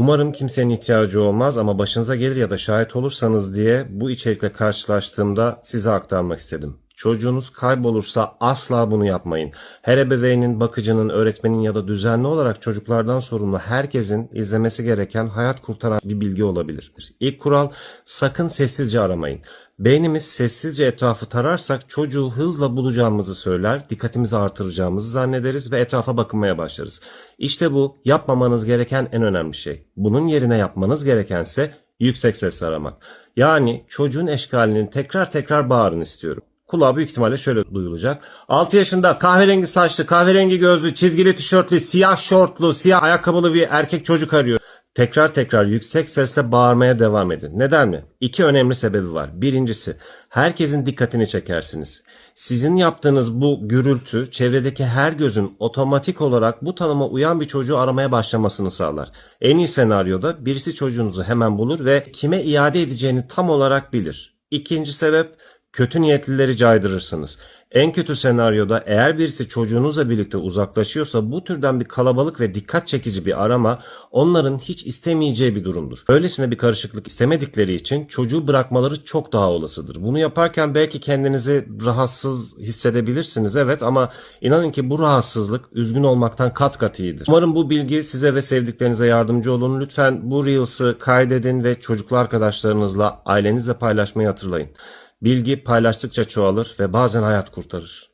Umarım kimsenin ihtiyacı olmaz ama başınıza gelir ya da şahit olursanız diye bu içerikle karşılaştığımda size aktarmak istedim. Çocuğunuz kaybolursa asla bunu yapmayın. Her ebeveynin, bakıcının, öğretmenin ya da düzenli olarak çocuklardan sorumlu herkesin izlemesi gereken hayat kurtaran bir bilgi olabilir. İlk kural sakın sessizce aramayın. Beynimiz sessizce etrafı tararsak çocuğu hızla bulacağımızı söyler, dikkatimizi artıracağımızı zannederiz ve etrafa bakınmaya başlarız. İşte bu yapmamanız gereken en önemli şey. Bunun yerine yapmanız gerekense yüksek sesle aramak. Yani çocuğun eşkalinin tekrar tekrar bağırın istiyorum. Kulağa büyük ihtimalle şöyle duyulacak. 6 yaşında kahverengi saçlı, kahverengi gözlü, çizgili tişörtlü, siyah şortlu, siyah ayakkabılı bir erkek çocuk arıyor. Tekrar tekrar yüksek sesle bağırmaya devam edin. Neden mi? İki önemli sebebi var. Birincisi, herkesin dikkatini çekersiniz. Sizin yaptığınız bu gürültü çevredeki her gözün otomatik olarak bu tanıma uyan bir çocuğu aramaya başlamasını sağlar. En iyi senaryoda birisi çocuğunuzu hemen bulur ve kime iade edeceğini tam olarak bilir. İkinci sebep kötü niyetlileri caydırırsınız. En kötü senaryoda eğer birisi çocuğunuzla birlikte uzaklaşıyorsa bu türden bir kalabalık ve dikkat çekici bir arama onların hiç istemeyeceği bir durumdur. Öylesine bir karışıklık istemedikleri için çocuğu bırakmaları çok daha olasıdır. Bunu yaparken belki kendinizi rahatsız hissedebilirsiniz evet ama inanın ki bu rahatsızlık üzgün olmaktan kat kat iyidir. Umarım bu bilgi size ve sevdiklerinize yardımcı olun. Lütfen bu Reels'ı kaydedin ve çocuklu arkadaşlarınızla ailenizle paylaşmayı hatırlayın. Bilgi paylaştıkça çoğalır ve bazen hayat kurtarır.